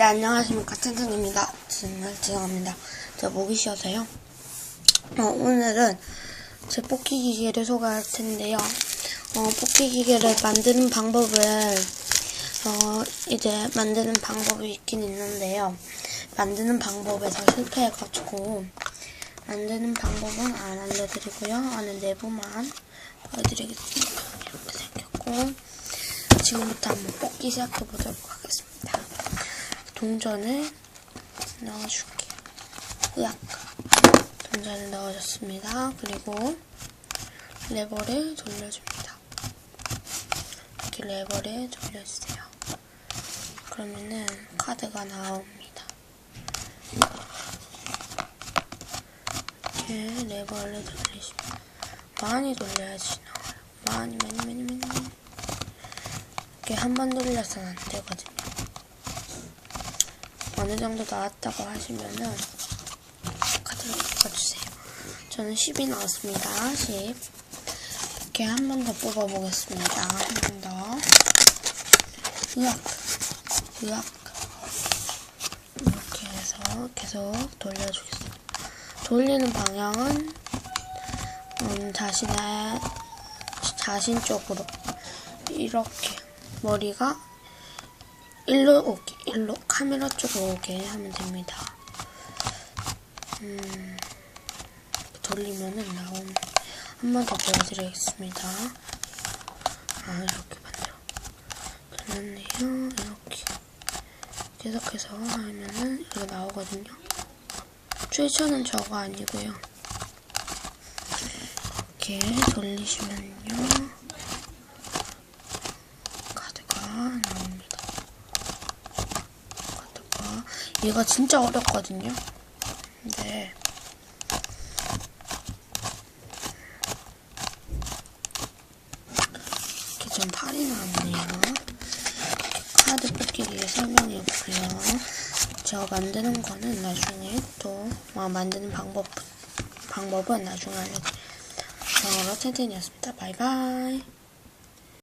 네, 안녕하십니까. 텐텐입니다. 정말 죄송합니다. 제가 목이 쉬어서요. 어, 오늘은 제 뽑기 기계를 소개할 텐데요. 어, 뽑기 기계를 만드는 방법을, 어, 이제 만드는 방법이 있긴 있는데요. 만드는 방법에서 실패해가지고, 만드는 방법은 안 알려드리고요. 안에 내부만 보여드리겠습니다. 이렇게 생겼고, 지금부터 한번 뽑기 시작해보도록 하겠습니다. 동전을 넣어줄게요. 으악. 동전을 넣어줬습니다. 그리고 레버를 돌려줍니다. 이렇게 레버를 돌려주세요. 그러면은 카드가 나옵니다. 이렇게 레버를 돌리시면 많이 돌려야지 나와요. 많이 많이 많이 많이 이렇게 한 번 돌려서는 안 되거든요. 어느 정도 나왔다고 하시면은 카드를 바꿔주세요. 저는 10이 나왔습니다. 10. 이렇게 한 번 더 뽑아보겠습니다. 한 번 더. 으악. 으악. 이렇게 해서 계속 돌려주겠습니다. 돌리는 방향은 음, 자신의 자신 쪽으로 이렇게 머리가 일로 오게, 일로 카메라 쪽으로 오게 하면 됩니다. 음, 돌리면은 나오는 한번 더 보여드리겠습니다. 아 이렇게 만들어. 그렇네요. 이렇게 계속해서 하면은 이거 나오거든요. 최초는 저거 아니고요. 이렇게 돌리시면요. 카드가 나옵니다. 카드가 얘가 진짜 어렵거든요. 근데 이렇게 좀 팔이 나왔네요. 카드 뽑기기에 설명이었고요. 제가 만드는 거는 나중에 또 아, 만드는 방법 방법은 나중에 알려드릴게요. 영어로 텐텐이었습니다. 바이바이.